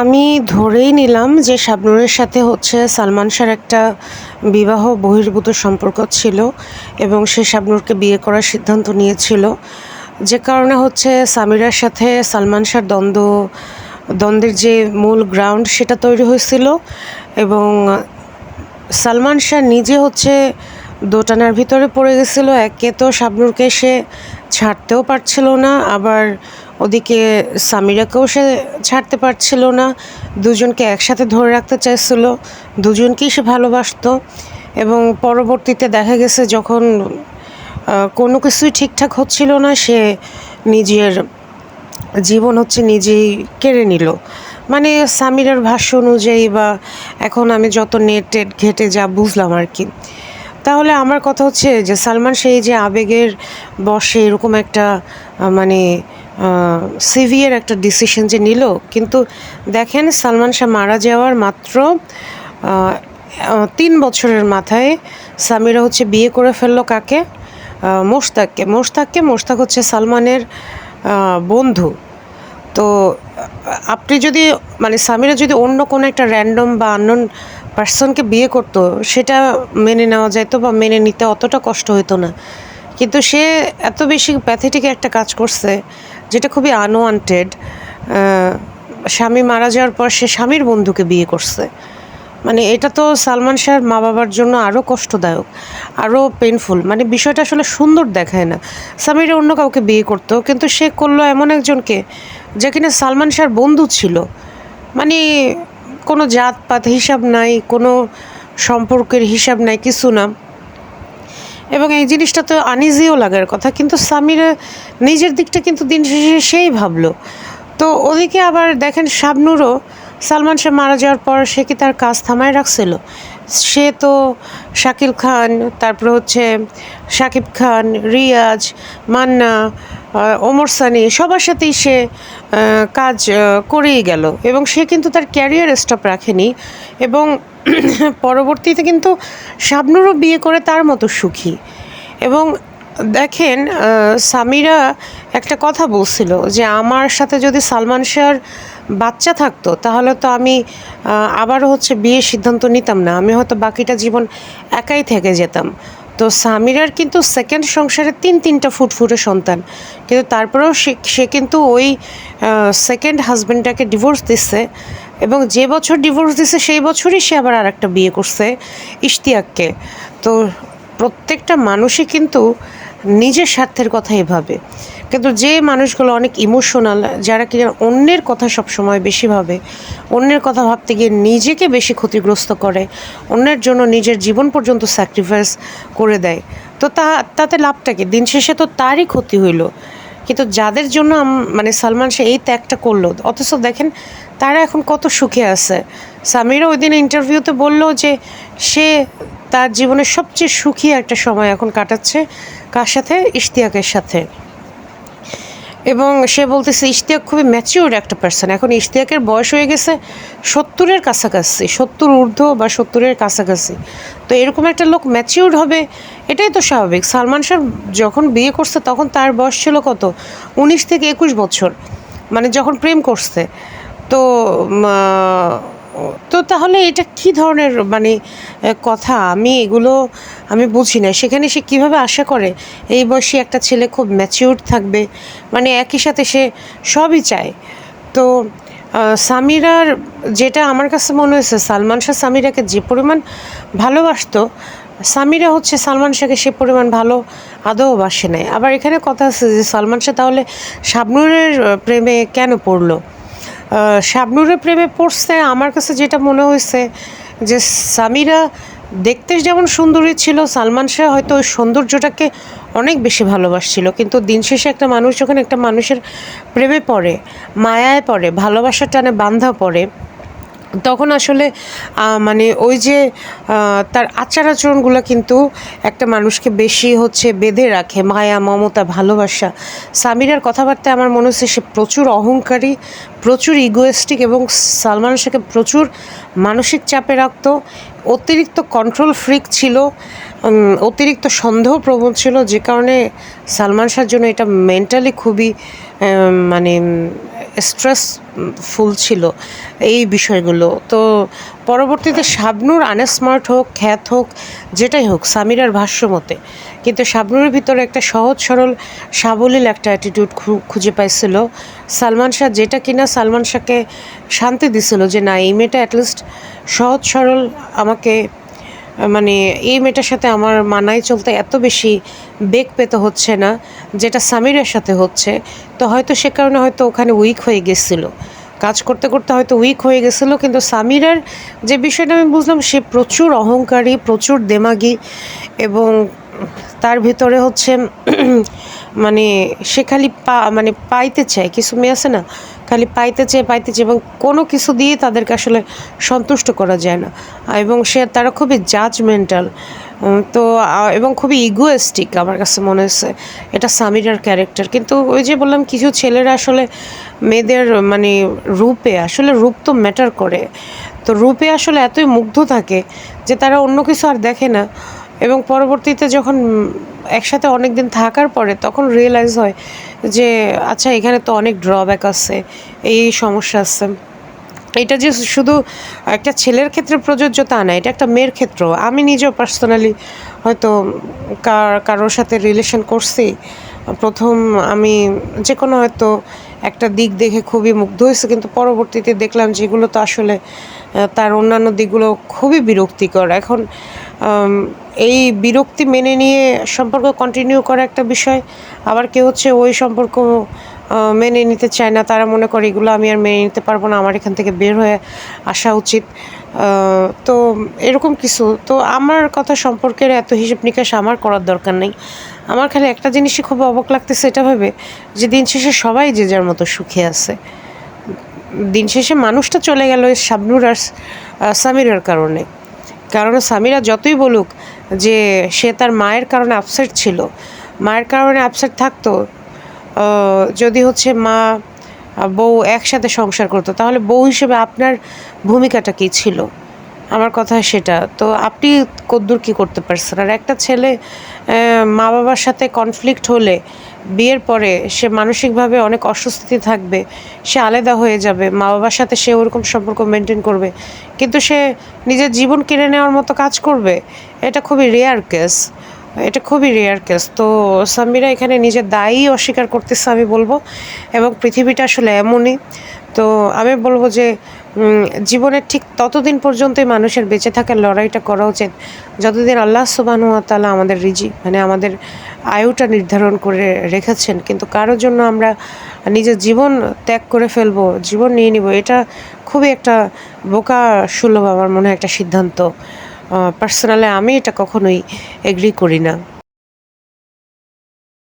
আমি ধরেই নিলাম যে শাবনূরের সাথে হচ্ছে সালমান শাহর একটা বিবাহ বহির্ভূত সম্পর্ক ছিল এবং সে শাবনূরকে বিয়ে করার সিদ্ধান্ত নিয়েছিল। যে কারণে হচ্ছে সামিরার সাথে সালমান শাহর দ্বন্দ্ব, দ্বন্দ্বের যে মূল গ্রাউন্ড সেটা তৈরি হয়েছিল এবং সালমান শাহ নিজে হচ্ছে দোটানার ভিতরে পড়ে গেছিল, একে তো শাবনূরকে সে ছাড়তেও পারছিল না, আবার ওদিকে সামিরাকেও সে ছাড়তে পারছিল না। দুজনকে একসাথে ধরে রাখতে চাইছিল, দুজনকেই সে ভালোবাসতো এবং পরবর্তীতে দেখা গেছে যখন কোনো কিছুই ঠিকঠাক হচ্ছিল না, সে নিজের জীবন হচ্ছে নিজেই কেড়ে নিল। মানে সামিরার ভাষ্য অনুযায়ী বা এখন আমি যত নেট ঘেটে যা বুঝলাম আর কি। তাহলে আমার কথা হচ্ছে যে সালমান সেই যে আবেগের বসে এরকম একটা মানে সিভিয়ার একটা ডিসিশন যে নিল, কিন্তু দেখেন সালমান শাহ মারা যাওয়ার মাত্র তিন বছরের মাথায় সামিরা হচ্ছে বিয়ে করে ফেলল কাকে? মোশতাককে। মোশতাককে, মোশতাক হচ্ছে সালমানের বন্ধু। তো আপনি যদি মানে সামিরা যদি অন্য কোনো একটা র্যান্ডম বা আননোন পার্সনকে বিয়ে করতো, সেটা মেনে নেওয়া যেত বা মেনে নিতে অতটা কষ্ট হতো না। কিন্তু সে এত বেশি প্যাথেটিক একটা কাজ করছে, যেটা খুবই আনওয়ান্টেড স্বামী মারা যাওয়ার পর সে স্বামীর বন্ধুকে বিয়ে করছে। মানে এটা তো সালমান শাহর মা বাবার জন্য আরও কষ্টদায়ক আরও পেনফুল মানে বিষয়টা আসলে সুন্দর দেখায় না। সামিরা অন্য কাউকে বিয়ে করতো, কিন্তু সে করল এমন একজনকে, যে কিনা সালমান শাহর বন্ধু ছিল। মানে কোনো জাতপাত, হিসাব নাই, কোনো সম্পর্কের হিসাব নাই, কিছু না। এবং এই জিনিসটা তো আনিজিও লাগার কথা, কিন্তু সামিরা নিজের দিকটা কিন্তু দিন শেষে সেই ভাবলো। তো ওদিকে আবার দেখেন শাবনুরও, সালমান শাহ মারা যাওয়ার পর সে কি তার কাজ থামায় রাখছিল? সে তো শাকিল খান, তারপরে হচ্ছে শাকিব খান, রিয়াজ, মান্না ওমর সানি সবার সাথেই সে কাজ করেই গেল এবং সে কিন্তু তার ক্যারিয়ার স্টপ রাখেনি এবং পরবর্তীতে কিন্তু শাবনুরও বিয়ে করে তার মতো সুখী এবং দেখেন সামিরা একটা কথা বলছিল যে আমার সাথে যদি সালমান শাহর বাচ্চা থাকতো তাহলে তো আমি আবারও হচ্ছে বিয়ের সিদ্ধান্ত নিতাম না, আমি হয়তো বাকিটা জীবন একাই থেকে যেতাম। তো সামিরার কিন্তু সেকেন্ড সংসারে তিন, তিনটা ফুটফুটে সন্তান। কিন্তু তারপরেও সে কিন্তু ওই সেকেন্ড হাজব্যান্ডটাকে ডিভোর্স দিচ্ছে এবং যে বছর ডিভোর্স দিছে সেই বছরই সে আবার আর একটা বিয়ে করছে ইশতিয়াককে। তো প্রত্যেকটা মানুষই কিন্তু নিজের স্বার্থের কথা ভাবে কিন্তু যে মানুষগুলো অনেক ইমোশনাল যারা কিনা অন্যের কথা সবসময় বেশি ভাবে, অন্যের কথা ভাবতে গিয়ে নিজেকে বেশি ক্ষতিগ্রস্ত করে, অন্যের জন্য নিজের জীবন পর্যন্ত স্যাক্রিফাইস করে দেয়, তো তা, তাতে লাভটা কি? দিন শেষে তো তারই ক্ষতি হইল। কিন্তু যাদের জন্য মানে সালমান শাহ এই ত্যাগটা করল, অথচ দেখেন তারা এখন কত সুখে আছে। সামিরা ওই দিন ইন্টারভিউতে বলল যে, সে তার জীবনের সবচেয়ে সুখী একটা সময় এখন কাটাচ্ছে, কার সাথে? ইশতিয়াকের সাথে। এবং সে বলতেছে, ইশতিয়াক খুবই ম্যাচিওর একটা পার্সন এখন ইশতিয়াকের বয়স হয়ে গেছে সত্তরের কাছাকাছি, সত্তর ঊর্ধ্ব বা সত্তরের কাছাকাছি। তো এরকম একটা লোক ম্যাচিওর হবে, এটাই তো স্বাভাবিক। সালমান শাহ যখন বিয়ে করছে, তখন তার বয়স ছিল কত? উনিশ থেকে একুশ বছর মানে যখন প্রেম করছে। তো তো তাহলে এটা কি ধরনের মানে কথা? আমি এগুলো আমি বুঝি না। সেখানে সে কীভাবে আশা করে? এই বয়সী একটা ছেলে খুব ম্যাচিউর থাকবে। মানে একই সাথে সে সবই চায়। তো সামিরার যেটা আমার কাছে মনে হয়েছে, সালমান শাহ সামিরাকে যে পরিমাণ ভালোবাসতো, সামিরা হচ্ছে সালমান শাহকে সে পরিমাণ ভালো আদৌ বাসে নাই। আবার এখানে কথা আছে যে, সালমান শাহ তাহলে শাবনুরের প্রেমে কেন পড়ল? শাবনুরের প্রেমে পড়ছে, আমার কাছে যেটা মনে হয়েছে যে, সামিরা দেখতে যেমন সুন্দরী ছিল, সালমান শাহ হয়তো ওই সৌন্দর্যটাকে অনেক বেশি ভালোবাসছিল। কিন্তু দিন শেষে একটা মানুষ, যখন একটা মানুষের প্রেমে পড়ে, মায়ায় পড়ে, ভালোবাসার টানে বান্ধা পড়ে তখন আসলে মানে ওই যে তার আচার আচরণগুলো কিন্তু একটা মানুষকে বেশি হচ্ছে বেঁধে রাখে। মায়া, মমতা, ভালোবাসা। সামিরার কথাবার্তায় আমার মনে হচ্ছে সে প্রচুর অহংকারী, প্রচুর ইগোয়েস্টিক এবং সালমান শাহকে প্রচুর মানসিক চাপে রাখতো। অতিরিক্ত কন্ট্রোল ফ্রিক ছিল অতিরিক্ত সন্দেহ প্রবণ ছিল। যে কারণে সালমান শাহর জন্য এটা মেন্টালি খুবই মানে স্ট্রেস ফুল ছিল এই বিষয়গুলো। তো পরবর্তীতে শাবনুর আনস্মার্ট হোক, খ্যাত হোক, যেটাই হোক, সামিরার ভাষ্য মতে কিন্তু শাবনুরের ভিতরে একটা সহজ সরল, সাবলীল একটা অ্যাটিটিউড খুঁজে পাইছিল। সালমান শাহ যেটা কিনা সালমান শাহকে শান্তি দিছিল যে, না, এই মেয়েটা অ্যাটলিস্ট সহজ সরল, আমাকে মানে এই মেয়েটার সাথে আমার মানায় চলতে এত বেশি বেগ পেতে হচ্ছে না, যেটা সামিরের সাথে হচ্ছে, তো হয়তো সে কারণে হয়তো ওখানে উইক হয়ে গেছিল। কাজ করতে করতে হয়তো উইক হয়ে গেছিল, কিন্তু সামিরের যে বিষয়টা আমি বুঝলাম, সে প্রচুর অহংকারী, প্রচুর দেমাগি এবং তার ভিতরে হচ্ছে মানে সে খালি পা মানে পাইতে চায়, কিছু মেয়ে আছে না, খালি পাইতে চেয়ে পাইতে চেয়ে এবং কোনো কিছু দিয়ে তাদেরকে আসলে সন্তুষ্ট করা যায় না। এবং সে, তারা খুবই জাজমেন্টাল তো এবং খুবই ইগোয়েস্টিক আমার কাছে মনে হয়েছে। এটা সামিরার ক্যারেক্টার কিন্তু ওই যে বললাম, কিছু ছেলেরা আসলে মেয়েদের মানে রূপে, আসলে রূপ তো ম্যাটার করে। তো রূপে আসলে এতই মুগ্ধ থাকে যে তারা অন্য কিছু আর দেখে না। এবং পরবর্তীতে যখন একসাথে অনেক দিন থাকার পরে তখন রিয়েলাইজ হয় যে আচ্ছা এখানে তো অনেক ড্রব্যাক আছে, এই সমস্যা আছে। এটা যে শুধু একটা ছেলের ক্ষেত্রে প্রযোজ্য তা না, এটা একটা মেয়ের ক্ষেত্রেও। আমি নিজেও পার্সোনালি হয়তো কার, কারোর সাথে রিলেশন করছি। প্রথম আমি যে কোনো হয়তো একটা দিক দেখে খুবই মুগ্ধ হয়েছে, কিন্তু পরবর্তীতে দেখলাম যেগুলো তো আসলে তার অন্যান্য দিকগুলো খুবই বিরক্তিকর। এখন এই বিরক্তি মেনে নিয়ে সম্পর্ক কন্টিনিউ করা একটা বিষয়। আবার কেউ হচ্ছে ওই সম্পর্ক মেনে নিতে চায় না, তারা মনে করে এগুলো আমি আর মেনে নিতে পারব না, আমার এখান থেকে বের হয়ে আসা উচিত। তো এরকম কিছু। তো আমার কথা সম্পর্কের এত হিসেব নিকাশ আমার করার দরকার নেই। আমার খালি একটা জিনিসই খুব অবাক লাগতেছে, এটা ভেবে যে দিন শেষে সবাই যে যার মতো সুখে আছে। দিন শেষে মানুষটা চলে গেল শাবনুর আর সামিরের কারণে। কারণ সামিরা যতই বলুক যে সে তার মায়ের কারণে আপসেট ছিল। মায়ের কারণে আপসেট থাকতো যদি হচ্ছে মা, বউ একসাথে সংসার করতো, তাহলে বউ হিসেবে আপনার ভূমিকাটা কী ছিল? আমার কথা সেটা। তো আপনি কদ্দূর কী করতে পারছেন? আর একটা ছেলে মা বাবার সাথে কনফ্লিক্ট হলে, বিয়ের পরে সে মানসিকভাবে অনেক অস্বস্তি থাকবে, সে আলাদা হয়ে যাবে মা বাবার সাথে সে ওরকম সম্পর্ক মেনটেন করবে, কিন্তু সে নিজের জীবন কিনে নেওয়ার মতো কাজ করবে? এটা খুবই রেয়ার কেস এটা খুবই রেয়ার কেস তো সামিরা এখানে নিজের দায়ী অস্বীকার করতেছে আমি বলব, এবং পৃথিবীটা আসলে এমনই। তো আমি বলব যে জীবনের ঠিক ততদিন পর্যন্তই মানুষের বেঁচে থাকার লড়াইটা করা উচিত। যতদিন আল্লাহ সুবাহু তাআলা আমাদের রিজি মানে আমাদের আয়ুটা নির্ধারণ করে রেখেছেন, কিন্তু কারোর জন্য আমরা নিজের জীবন ত্যাগ করে ফেলব, জীবন নিয়ে নিব, এটা খুবই একটা বোকা সুলভ আমার মনে হয় একটা সিদ্ধান্ত। পার্সোনালি আমি এটা কখনোই এগ্রি করি না।